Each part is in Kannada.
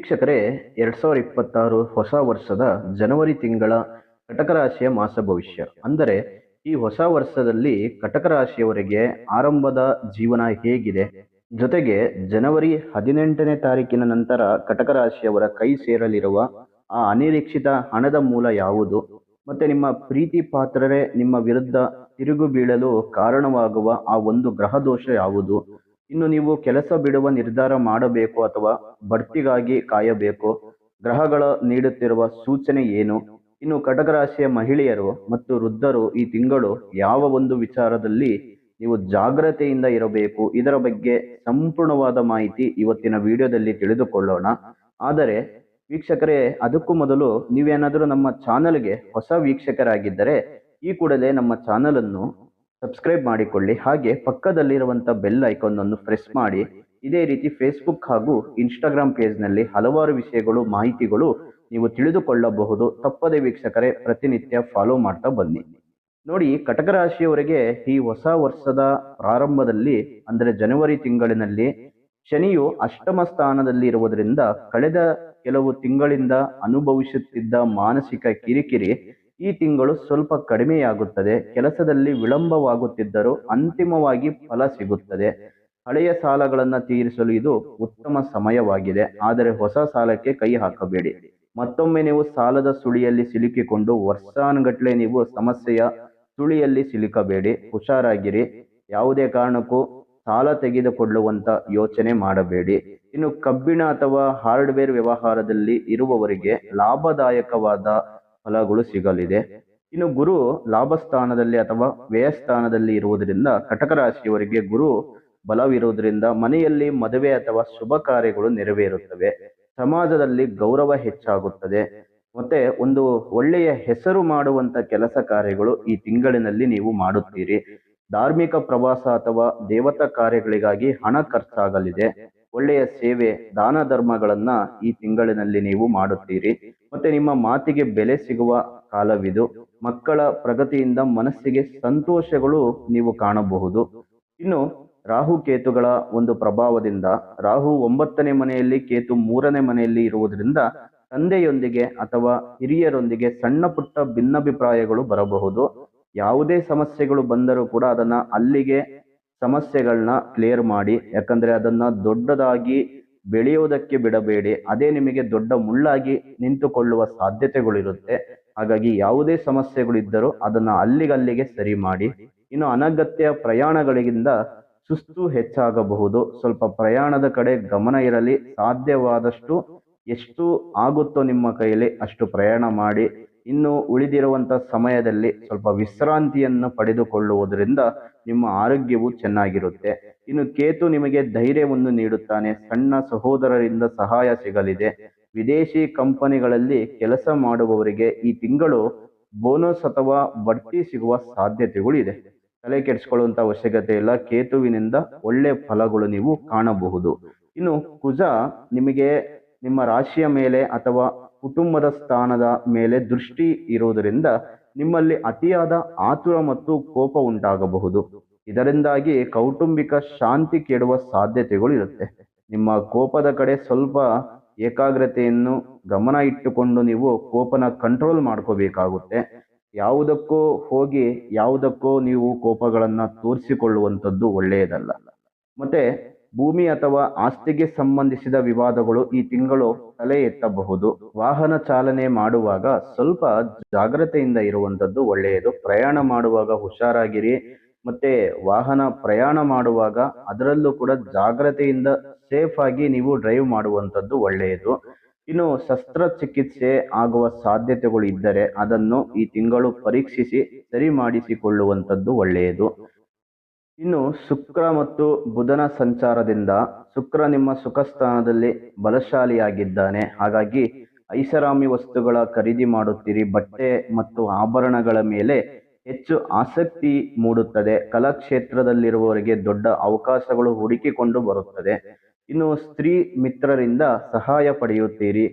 ವೀಕ್ಷಕರೇ, ಎರಡ್ ಸಾವಿರ ಇಪ್ಪತ್ತಾರು ಹೊಸ ವರ್ಷದ ಜನವರಿ ತಿಂಗಳ ಕಟಕ ರಾಶಿಯ ಮಾಸ ಭವಿಷ್ಯ. ಅಂದರೆ, ಈ ಹೊಸ ವರ್ಷದಲ್ಲಿ ಕಟಕ ರಾಶಿಯವರಿಗೆ ಆರಂಭದ ಜೀವನ ಹೇಗಿದೆ. ಜೊತೆಗೆ, ಜನವರಿ ಹದಿನೆಂಟನೇ ತಾರೀಕಿನ ನಂತರ ಕಟಕ ರಾಶಿಯವರ ಕೈ ಸೇರಲಿರುವ ಆ ಅನಿರೀಕ್ಷಿತ ಹಣದ ಮೂಲ ಯಾವುದು? ಮತ್ತೆ ನಿಮ್ಮ ಪ್ರೀತಿ ಪಾತ್ರರೇ ನಿಮ್ಮ ವಿರುದ್ಧ ತಿರುಗು ಬೀಳಲು ಕಾರಣವಾಗುವ ಆ ಒಂದು ಗ್ರಹ ದೋಷ ಯಾವುದು? ಇನ್ನು ನೀವು ಕೆಲಸ ಬಿಡುವ ನಿರ್ಧಾರ ಮಾಡಬೇಕು ಅಥವಾ ಬಡ್ತಿಗಾಗಿ ಕಾಯಬೇಕು? ಗ್ರಹಗಳ ನೀಡುತ್ತಿರುವ ಸೂಚನೆ ಏನು? ಇನ್ನು ಕಟಕ ರಾಶಿಯ ಮಹಿಳೆಯರು ಮತ್ತು ವೃದ್ಧರು ಈ ತಿಂಗಳು ಯಾವ ಒಂದು ವಿಚಾರದಲ್ಲಿ ನೀವು ಜಾಗ್ರತೆಯಿಂದ ಇರಬೇಕು? ಇದರ ಬಗ್ಗೆ ಸಂಪೂರ್ಣವಾದ ಮಾಹಿತಿ ಇವತ್ತಿನ ವಿಡಿಯೋದಲ್ಲಿ ತಿಳಿದುಕೊಳ್ಳೋಣ. ಆದರೆ ವೀಕ್ಷಕರೇ, ಅದಕ್ಕೂ ಮೊದಲು ನೀವೇನಾದರೂ ನಮ್ಮ ಚಾನಲ್ಗೆ ಹೊಸ ವೀಕ್ಷಕರಾಗಿದ್ದರೆ ಈ ಕೂಡಲೇ ನಮ್ಮ ಚಾನಲ್ ಅನ್ನು ಸಬ್ಸ್ಕ್ರೈಬ್ ಮಾಡಿಕೊಳ್ಳಿ. ಹಾಗೆ ಪಕ್ಕದಲ್ಲಿರುವಂಥ ಬೆಲ್ ಐಕಾನ್ ಅನ್ನು ಪ್ರೆಸ್ ಮಾಡಿ. ಇದೇ ರೀತಿ ಫೇಸ್ಬುಕ್ ಹಾಗೂ ಇನ್ಸ್ಟಾಗ್ರಾಮ್ ಪೇಜ್ನಲ್ಲಿ ಹಲವಾರು ವಿಷಯಗಳು, ಮಾಹಿತಿಗಳು ನೀವು ತಿಳಿದುಕೊಳ್ಳಬಹುದು. ತಪ್ಪದೆ ವೀಕ್ಷಕರೇ, ಪ್ರತಿನಿತ್ಯ ಫಾಲೋ ಮಾಡ್ತಾ ಬನ್ನಿ. ನೋಡಿ, ಕಟಕ ರಾಶಿಯವರಿಗೆ ಈ ಹೊಸ ವರ್ಷದ ಪ್ರಾರಂಭದಲ್ಲಿ, ಅಂದರೆ ಜನವರಿ ತಿಂಗಳಿನಲ್ಲಿ ಶನಿಯು ಅಷ್ಟಮ ಸ್ಥಾನದಲ್ಲಿ ಇರುವುದರಿಂದ, ಕಳೆದ ಕೆಲವು ತಿಂಗಳಿಂದ ಅನುಭವಿಸುತ್ತಿದ್ದ ಮಾನಸಿಕ ಕಿರಿಕಿರಿ ಈ ತಿಂಗಳು ಸ್ವಲ್ಪ ಕಡಿಮೆಯಾಗುತ್ತದೆ. ಕೆಲಸದಲ್ಲಿ ವಿಳಂಬವಾಗುತ್ತಿದ್ದರೂ ಅಂತಿಮವಾಗಿ ಫಲ ಸಿಗುತ್ತದೆ. ಹಳೆಯ ಸಾಲಗಳನ್ನು ತೀರಿಸಲು ಇದು ಉತ್ತಮ ಸಮಯವಾಗಿದೆ. ಆದರೆ ಹೊಸ ಸಾಲಕ್ಕೆ ಕೈ ಹಾಕಬೇಡಿ. ಮತ್ತೊಮ್ಮೆ ನೀವು ಸಾಲದ ಸುಳಿಯಲ್ಲಿ ಸಿಲುಕಿಕೊಂಡು ವರ್ಷಾನುಗಟ್ಟಲೆ ನೀವು ಸಮಸ್ಯೆಯ ಸುಳಿಯಲ್ಲಿ ಸಿಲುಕಬೇಡಿ. ಹುಷಾರಾಗಿರಿ. ಯಾವುದೇ ಕಾರಣಕ್ಕೂ ಸಾಲ ತೆಗೆದುಕೊಳ್ಳುವಂತ ಯೋಚನೆ ಮಾಡಬೇಡಿ. ಇನ್ನು ಕಬ್ಬಿಣ ಅಥವಾ ಹಾರ್ಡ್ವೇರ್ ವ್ಯವಹಾರದಲ್ಲಿ ಇರುವವರಿಗೆ ಲಾಭದಾಯಕವಾದ ಫಲಗಳು ಸಿಗಲಿದೆ. ಇನ್ನು ಗುರು ಲಾಭ ಸ್ಥಾನದಲ್ಲಿ ಅಥವಾ ವ್ಯಯಸ್ಥಾನದಲ್ಲಿ ಇರುವುದರಿಂದ ಕಟಕ ರಾಶಿಯವರಿಗೆ ಗುರು ಬಲವಿರುವುದರಿಂದ ಮನೆಯಲ್ಲಿ ಮದುವೆ ಅಥವಾ ಶುಭ ಕಾರ್ಯಗಳು ನೆರವೇರುತ್ತವೆ. ಸಮಾಜದಲ್ಲಿ ಗೌರವ ಹೆಚ್ಚಾಗುತ್ತದೆ. ಮತ್ತೆ ಒಂದು ಒಳ್ಳೆಯ ಹೆಸರು ಮಾಡುವಂತ ಕೆಲಸ ಕಾರ್ಯಗಳು ಈ ತಿಂಗಳಿನಲ್ಲಿ ನೀವು ಮಾಡುತ್ತೀರಿ. ಧಾರ್ಮಿಕ ಪ್ರವಾಸ ಅಥವಾ ದೇವತಾ ಕಾರ್ಯಗಳಿಗಾಗಿ ಹಣ ಖರ್ಚಾಗಲಿದೆ. ಒಳ್ಳೆಯ ಸೇವೆ, ದಾನ ಧರ್ಮಗಳನ್ನ ಈ ತಿಂಗಳಿನಲ್ಲಿ ನೀವು ಮಾಡುತ್ತೀರಿ. ಮತ್ತೆ ನಿಮ್ಮ ಮಾತಿಗೆ ಬೆಲೆ ಸಿಗುವ ಕಾಲವಿದು. ಮಕ್ಕಳ ಪ್ರಗತಿಯಿಂದ ಮನಸ್ಸಿಗೆ ಸಂತೋಷಗಳು ನೀವು ಕಾಣಬಹುದು. ಇನ್ನು ರಾಹು ಕೇತುಗಳ ಒಂದು ಪ್ರಭಾವದಿಂದ, ರಾಹು ಒಂಬತ್ತನೇ ಮನೆಯಲ್ಲಿ, ಕೇತು ಮೂರನೇ ಮನೆಯಲ್ಲಿ ಇರುವುದರಿಂದ ತಂದೆಯೊಂದಿಗೆ ಅಥವಾ ಹಿರಿಯರೊಂದಿಗೆ ಸಣ್ಣ ಪುಟ್ಟ ಭಿನ್ನಾಭಿಪ್ರಾಯಗಳು ಬರಬಹುದು. ಯಾವುದೇ ಸಮಸ್ಯೆಗಳು ಬಂದರೂ ಕೂಡ ಅದನ್ನ ಅಲ್ಲಿಗೆ ಸಮಸ್ಯೆಗಳನ್ನ ಕ್ಲಿಯರ್ ಮಾಡಿ, ಯಾಕಂದ್ರೆ ಅದನ್ನ ದೊಡ್ಡದಾಗಿ ಬೆಳೆಯೋದಕ್ಕೆ ಬಿಡಬೇಡಿ. ಅದೇ ನಿಮಗೆ ದೊಡ್ಡ ಮುಳ್ಳಾಗಿ ನಿಂತುಕೊಳ್ಳುವ ಸಾಧ್ಯತೆಗಳಿರುತ್ತೆ. ಹಾಗಾಗಿ ಯಾವುದೇ ಸಮಸ್ಯೆಗಳಿದ್ದರೂ ಅದನ್ನ ಅಲ್ಲಿಗಲ್ಲಿಗೆ ಸರಿ ಮಾಡಿ. ಇನ್ನು ಅನಗತ್ಯ ಪ್ರಯಾಣಗಳಿಗಿಂತ ಸುಸ್ತು ಹೆಚ್ಚಾಗಬಹುದು. ಸ್ವಲ್ಪ ಪ್ರಯಾಣದ ಕಡೆ ಗಮನ ಇರಲಿ. ಸಾಧ್ಯವಾದಷ್ಟು ಎಷ್ಟು ಆಗುತ್ತೋ ನಿಮ್ಮ ಕೈಯಲ್ಲಿ ಅಷ್ಟು ಪ್ರಯಾಣ ಮಾಡಿ. ಇನ್ನು ಉಳಿದಿರುವಂತ ಸಮಯದಲ್ಲಿ ಸ್ವಲ್ಪ ವಿಶ್ರಾಂತಿಯನ್ನು ಪಡೆದುಕೊಳ್ಳುವುದರಿಂದ ನಿಮ್ಮ ಆರೋಗ್ಯವು ಚೆನ್ನಾಗಿರುತ್ತೆ. ಇನ್ನು ಕೇತು ನಿಮಗೆ ಧೈರ್ಯವನ್ನು ನೀಡುತ್ತಾನೆ. ಸಣ್ಣ ಸಹೋದರರಿಂದ ಸಹಾಯ ಸಿಗಲಿದೆ. ವಿದೇಶಿ ಕಂಪನಿಗಳಲ್ಲಿ ಕೆಲಸ ಮಾಡುವವರಿಗೆ ಈ ತಿಂಗಳು ಬೋನಸ್ ಅಥವಾ ಬಡ್ತಿ ಸಿಗುವ ಸಾಧ್ಯತೆಗಳು ಇದೆ ತಲೆ ಅವಶ್ಯಕತೆ ಇಲ್ಲ. ಕೇತುವಿನಿಂದ ಒಳ್ಳೆ ಫಲಗಳು ನೀವು ಕಾಣಬಹುದು. ಇನ್ನು ಕುಜ ನಿಮಗೆ ನಿಮ್ಮ ರಾಶಿಯ ಮೇಲೆ ಅಥವಾ ಕುಟುಂಬದ ಸ್ಥಾನದ ಮೇಲೆ ದೃಷ್ಟಿ ಇರುವುದರಿಂದ ನಿಮ್ಮಲ್ಲಿ ಅತಿಯಾದ ಆತುರ ಮತ್ತು ಕೋಪ ಉಂಟಾಗಬಹುದು. ಇದರಿಂದಾಗಿ ಕೌಟುಂಬಿಕ ಶಾಂತಿ ಕೆಡುವ ಸಾಧ್ಯತೆಗಳು ಇರುತ್ತೆ. ನಿಮ್ಮ ಕೋಪದ ಕಡೆ ಸ್ವಲ್ಪ ಏಕಾಗ್ರತೆಯನ್ನು ಗಮನ ಇಟ್ಟುಕೊಂಡು ನೀವು ಕೋಪನ ಕಂಟ್ರೋಲ್ ಮಾಡ್ಕೋಬೇಕಾಗುತ್ತೆ. ಯಾವುದಕ್ಕೋ ಹೋಗಿ ಯಾವುದಕ್ಕೋ ನೀವು ಕೋಪಗಳನ್ನ ತೋರಿಸಿಕೊಳ್ಳುವಂಥದ್ದು ಒಳ್ಳೆಯದಲ್ಲ. ಮತ್ತೆ ಭೂಮಿ ಅಥವಾ ಆಸ್ತಿಗೆ ಸಂಬಂಧಿಸಿದ ವಿವಾದಗಳು ಈ ತಿಂಗಳು ತಲೆ ಎತ್ತಬಹುದು. ವಾಹನ ಚಾಲನೆ ಮಾಡುವಾಗ ಸ್ವಲ್ಪ ಜಾಗ್ರತೆಯಿಂದ ಇರುವಂತದ್ದು ಒಳ್ಳೆಯದು. ಪ್ರಯಾಣ ಮಾಡುವಾಗ ಹುಷಾರಾಗಿರಿ. ಮತ್ತೆ ವಾಹನ ಪ್ರಯಾಣ ಮಾಡುವಾಗ ಅದರಲ್ಲೂ ಕೂಡ ಜಾಗ್ರತೆಯಿಂದ ಸೇಫ್ ಆಗಿ ನೀವು ಡ್ರೈವ್ ಮಾಡುವಂಥದ್ದು ಒಳ್ಳೆಯದು. ಇನ್ನು ಶಸ್ತ್ರಚಿಕಿತ್ಸೆ ಆಗುವ ಸಾಧ್ಯತೆಗಳು ಇದ್ದರೆ ಅದನ್ನು ಈ ತಿಂಗಳು ಪರೀಕ್ಷಿಸಿ ಸರಿ ಮಾಡಿಸಿಕೊಳ್ಳುವಂಥದ್ದು ಒಳ್ಳೆಯದು. ಇನ್ನು ಶುಕ್ರ ಮತ್ತು ಬುಧನ ಸಂಚಾರದಿಂದ ಶುಕ್ರ ನಿಮ್ಮ ಸುಖ ಸ್ಥಾನದಲ್ಲಿ ಬಲಶಾಲಿಯಾಗಿದ್ದಾನೆ. ಹಾಗಾಗಿ ಐಷಾರಾಮಿ ವಸ್ತುಗಳ ಖರೀದಿ ಮಾಡುತ್ತೀರಿ. ಬಟ್ಟೆ ಮತ್ತು ಆಭರಣಗಳ ಮೇಲೆ ಹೆಚ್ಚು ಆಸಕ್ತಿ ಮೂಡುತ್ತದೆ. ಕಲಾಕ್ಷೇತ್ರದಲ್ಲಿರುವವರಿಗೆ ದೊಡ್ಡ ಅವಕಾಶಗಳು ಹುಡುಕಿಕೊಂಡು ಬರುತ್ತದೆ. ಇನ್ನು ಸ್ತ್ರೀ ಮಿತ್ರರಿಂದ ಸಹಾಯ ಪಡೆಯುತ್ತೀರಿ.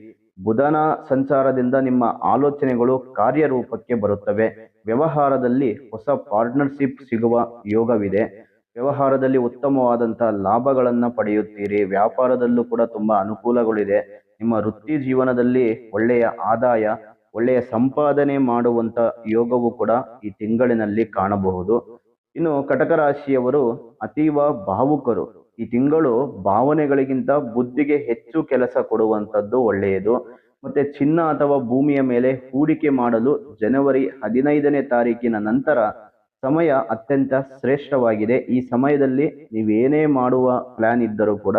ಬುಧನ ಸಂಚಾರದಿಂದ ನಿಮ್ಮ ಆಲೋಚನೆಗಳು ಕಾರ್ಯರೂಪಕ್ಕೆ ಬರುತ್ತವೆ. ವ್ಯವಹಾರದಲ್ಲಿ ಹೊಸ ಪಾರ್ಟ್ನರ್ಶಿಪ್ ಸಿಗುವ ಯೋಗವಿದೆ. ವ್ಯವಹಾರದಲ್ಲಿ ಉತ್ತಮವಾದಂತಹ ಲಾಭಗಳನ್ನ ಪಡೆಯುತ್ತೀರಿ. ವ್ಯಾಪಾರದಲ್ಲೂ ಕೂಡ ತುಂಬಾ ಅನುಕೂಲಗಳಿದೆ. ನಿಮ್ಮ ವೃತ್ತಿ ಜೀವನದಲ್ಲಿ ಒಳ್ಳೆಯ ಆದಾಯ, ಒಳ್ಳೆಯ ಸಂಪಾದನೆ ಮಾಡುವಂತ ಯೋಗವು ಕೂಡ ಈ ತಿಂಗಳಿನಲ್ಲಿ ಕಾಣಬಹುದು. ಇನ್ನು ಕಟಕ ರಾಶಿಯವರು ಅತೀವ ಭಾವುಕರು. ಈ ತಿಂಗಳು ಭಾವನೆಗಳಿಗಿಂತ ಬುದ್ಧಿಗೆ ಹೆಚ್ಚು ಕೆಲಸ ಕೊಡುವಂತದ್ದು ಒಳ್ಳೆಯದು. ಮತ್ತೆ ಚಿನ್ನ ಅಥವಾ ಭೂಮಿಯ ಮೇಲೆ ಹೂಡಿಕೆ ಮಾಡಲು ಜನವರಿ ಹದಿನೈದನೇ ತಾರೀಕಿನ ನಂತರ ಸಮಯ ಅತ್ಯಂತ ಶ್ರೇಷ್ಠವಾಗಿದೆ. ಈ ಸಮಯದಲ್ಲಿ ನೀವೇನೇ ಮಾಡುವ ಪ್ಲಾನ್ ಇದ್ದರೂ ಕೂಡ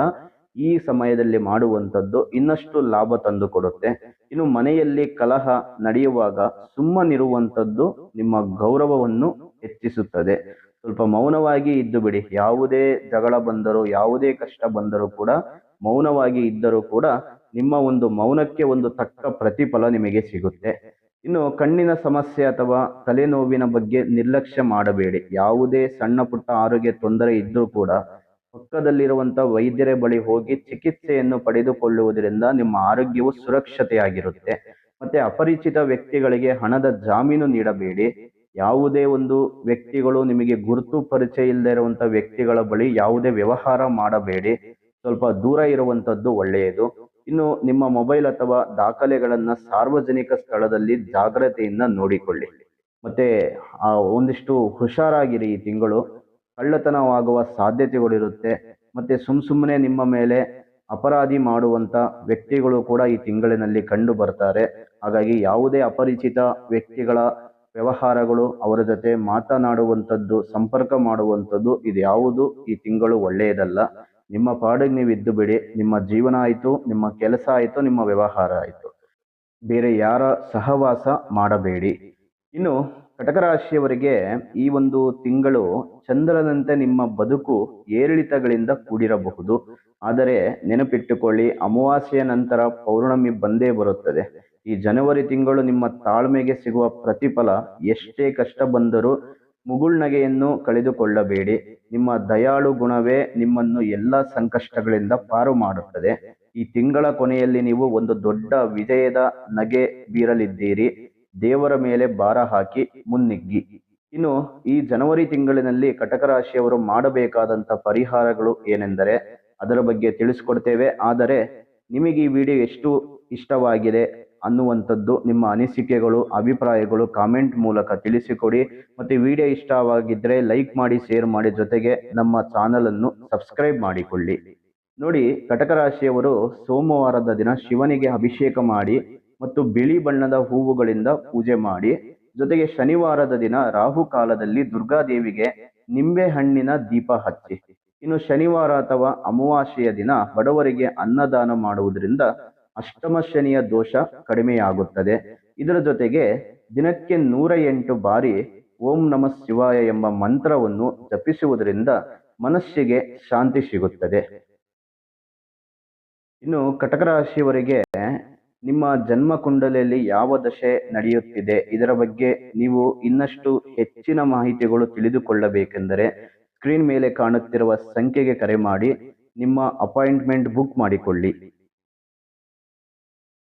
ಈ ಸಮಯದಲ್ಲಿ ಮಾಡುವಂಥದ್ದು ಇನ್ನಷ್ಟು ಲಾಭ ತಂದು ಕೊಡುತ್ತೆ ಇನ್ನು ಮನೆಯಲ್ಲಿ ಕಲಹ ನಡೆಯುವಾಗ ಸುಮ್ಮನಿರುವಂಥದ್ದು ನಿಮ್ಮ ಗೌರವವನ್ನು ಹೆಚ್ಚಿಸುತ್ತದೆ. ಸ್ವಲ್ಪ ಮೌನವಾಗಿ ಇದ್ದು ಬಿಡಿ. ಯಾವುದೇ ಜಗಳ ಬಂದರೂ, ಯಾವುದೇ ಕಷ್ಟ ಬಂದರೂ ಕೂಡ ಮೌನವಾಗಿ ಇದ್ದರೂ ಕೂಡ ನಿಮ್ಮ ಒಂದು ಮೌನಕ್ಕೆ ಒಂದು ತಕ್ಕ ಪ್ರತಿಫಲ ನಿಮಗೆ ಸಿಗುತ್ತೆ. ಇನ್ನು ಕಣ್ಣಿನ ಸಮಸ್ಯೆ ಅಥವಾ ತಲೆನೋವಿನ ಬಗ್ಗೆ ನಿರ್ಲಕ್ಷ್ಯ ಮಾಡಬೇಡಿ. ಯಾವುದೇ ಸಣ್ಣ ಪುಟ್ಟ ಆರೋಗ್ಯ ತೊಂದರೆ ಇದ್ದರೂ ಕೂಡ ಪಕ್ಕದಲ್ಲಿರುವಂಥ ವೈದ್ಯರ ಬಳಿ ಹೋಗಿ ಚಿಕಿತ್ಸೆಯನ್ನು ಪಡೆದುಕೊಳ್ಳುವುದರಿಂದ ನಿಮ್ಮ ಆರೋಗ್ಯವು ಸುರಕ್ಷತೆಯಾಗಿರುತ್ತೆ. ಮತ್ತೆ ಅಪರಿಚಿತ ವ್ಯಕ್ತಿಗಳಿಗೆ ಹಣದ ಜಾಮೀನು ನೀಡಬೇಡಿ. ಯಾವುದೇ ಒಂದು ವ್ಯಕ್ತಿಗಳು ನಿಮಗೆ ಗುರುತು ಪರಿಚಯ ಇಲ್ಲದೆ ಇರುವಂಥ ವ್ಯಕ್ತಿಗಳ ಬಳಿ ಯಾವುದೇ ವ್ಯವಹಾರ ಮಾಡಬೇಡಿ. ಸ್ವಲ್ಪ ದೂರ ಇರುವಂತದ್ದು ಒಳ್ಳೆಯದು. ಇನ್ನು ನಿಮ್ಮ ಮೊಬೈಲ್ ಅಥವಾ ದಾಖಲೆಗಳನ್ನು ಸಾರ್ವಜನಿಕ ಸ್ಥಳದಲ್ಲಿ ಜಾಗ್ರತೆಯಿಂದ ನೋಡಿಕೊಳ್ಳಿ. ಮತ್ತೆ ಒಂದಿಷ್ಟು ಹುಷಾರಾಗಿರಿ ಈ ತಿಂಗಳು. ಕಳ್ಳತನವಾಗುವ ಸಾಧ್ಯತೆಗಳಿರುತ್ತೆ. ಮತ್ತೆ, ಸುಮ್ ಸುಮ್ಮನೆ ನಿಮ್ಮ ಮೇಲೆ ಅಪರಾಧಿ ಮಾಡುವಂತ ವ್ಯಕ್ತಿಗಳು ಕೂಡ ಈ ತಿಂಗಳಿನಲ್ಲಿ ಕಂಡು ಬರ್ತಾರೆ. ಹಾಗಾಗಿ ಯಾವುದೇ ಅಪರಿಚಿತ ವ್ಯಕ್ತಿಗಳ ವ್ಯವಹಾರಗಳು ಅವರ ಜೊತೆ ಮಾತನಾಡುವಂಥದ್ದು, ಸಂಪರ್ಕ ಮಾಡುವಂಥದ್ದು ಇದು ಯಾವುದು ಈ ತಿಂಗಳು ಒಳ್ಳೆಯದಲ್ಲ. ನಿಮ್ಮ ಪಾಡಿಗೆ ನೀವು ಇದ್ದು ಬಿಡಿ, ನಿಮ್ಮ ಜೀವನ ಆಯಿತು, ನಿಮ್ಮ ಕೆಲಸ ಆಯಿತು, ನಿಮ್ಮ ವ್ಯವಹಾರ ಆಯಿತು. ಬೇರೆ ಯಾರ ಸಹವಾಸ ಮಾಡಬೇಡಿ. ಇನ್ನು ಕಟಕ ರಾಶಿಯವರಿಗೆ ಈ ಒಂದು ತಿಂಗಳು ಚಂದ್ರನಂತೆ ನಿಮ್ಮ ಬದುಕು ಏರಿಳಿತಗಳಿಂದ ಕೂಡಿರಬಹುದು. ಆದರೆ ನೆನಪಿಟ್ಟುಕೊಳ್ಳಿ, ಅಮಾವಾಸ್ಯೆಯ ನಂತರ ಪೌರ್ಣಮಿ ಬಂದೇ ಬರುತ್ತದೆ. ಈ ಜನವರಿ ತಿಂಗಳು ನಿಮ್ಮ ತಾಳ್ಮೆಗೆ ಸಿಗುವ ಪ್ರತಿಫಲ ಎಷ್ಟೇ ಕಷ್ಟ ಬಂದರೂ ಮುಗುಳ್ನಗೆಯನ್ನು ಕಳೆದುಕೊಳ್ಳಬೇಡಿ. ನಿಮ್ಮ ದಯಾಳು ಗುಣವೇ ನಿಮ್ಮನ್ನು ಎಲ್ಲ ಸಂಕಷ್ಟಗಳಿಂದ ಪಾರು ಮಾಡುತ್ತದೆ. ಈ ತಿಂಗಳ ಕೊನೆಯಲ್ಲಿ ನೀವು ಒಂದು ದೊಡ್ಡ ವಿಜಯದ ನಗೆ ಬೀರಲಿದ್ದೀರಿ. ದೇವರ ಮೇಲೆ ಭಾರ ಹಾಕಿ ಮುನ್ನಿಗ್ಗಿ. ಇನ್ನು ಈ ಜನವರಿ ತಿಂಗಳಿನಲ್ಲಿ ಕಟಕ ರಾಶಿಯವರು ಮಾಡಬೇಕಾದಂತ ಪರಿಹಾರಗಳು ಏನೆಂದರೆ, ಅದರ ಬಗ್ಗೆ ತಿಳಿಸ್ಕೊಡ್ತೇವೆ. ಆದರೆ, ನಿಮಗೆ ಈ ವಿಡಿಯೋ ಎಷ್ಟು ಇಷ್ಟವಾಗಿದೆ? ಅನ್ನುವಂಥದ್ದು ನಿಮ್ಮ ಅನಿಸಿಕೆಗಳು, ಅಭಿಪ್ರಾಯಗಳು ಕಾಮೆಂಟ್ ಮೂಲಕ ತಿಳಿಸಿಕೊಡಿ. ಮತ್ತು ವಿಡಿಯೋ ಇಷ್ಟವಾಗಿದ್ದರೆ ಲೈಕ್ ಮಾಡಿ ಶೇರ್ ಮಾಡಿ ಜೊತೆಗೆ ನಮ್ಮ ಚಾನಲನ್ನು ಸಬ್ಸ್ಕ್ರೈಬ್ ಮಾಡಿಕೊಳ್ಳಿ. ನೋಡಿ ಕಟಕ ರಾಶಿಯವರು ಸೋಮವಾರದ ದಿನ ಶಿವನಿಗೆ ಅಭಿಷೇಕ ಮಾಡಿ ಮತ್ತು ಬಿಳಿ ಬಣ್ಣದ ಹೂವುಗಳಿಂದ ಪೂಜೆ ಮಾಡಿ. ಜೊತೆಗೆ ಶನಿವಾರದ ದಿನ ರಾಹು ಕಾಲದಲ್ಲಿ ದುರ್ಗಾದೇವಿಗೆ ನಿಂಬೆ ಹಣ್ಣಿನ ದೀಪ ಹಚ್ಚಿ. ಇನ್ನು ಶನಿವಾರ ಅಥವಾ ಅಮಾವಾಸ್ಯೆಯ ದಿನ ಬಡವರಿಗೆ ಅನ್ನದಾನ ಮಾಡುವುದರಿಂದ ಅಷ್ಟಮ ಶನಿಯ ದೋಷ ಕಡಿಮೆಯಾಗುತ್ತದೆ. ಇದರ ಜೊತೆಗೆ ದಿನಕ್ಕೆ ನೂರ ಎಂಟು ಬಾರಿ ಓಂ ನಮ ಶಿವಾಯ ಎಂಬ ಮಂತ್ರವನ್ನು ಜಪಿಸುವುದರಿಂದ ಮನಸ್ಸಿಗೆ ಶಾಂತಿ ಸಿಗುತ್ತದೆ. ಇನ್ನು ಕಟಕ ರಾಶಿಯವರಿಗೆ ನಿಮ್ಮ ಜನ್ಮ ಕುಂಡಲಿಯಲ್ಲಿ ಯಾವ ದಶೆ ನಡೆಯುತ್ತಿದೆ? ಇದರ ಬಗ್ಗೆ ನೀವು ಇನ್ನಷ್ಟು ಹೆಚ್ಚಿನ ಮಾಹಿತಿಗಳು ತಿಳಿದುಕೊಳ್ಳಬೇಕೆಂದರೆ ಸ್ಕ್ರೀನ್ ಮೇಲೆ ಕಾಣುತ್ತಿರುವ ಸಂಖ್ಯೆಗೆ ಕರೆ ಮಾಡಿ ನಿಮ್ಮ ಅಪಾಯಿಂಟ್ಮೆಂಟ್ ಬುಕ್ ಮಾಡಿಕೊಳ್ಳಿ.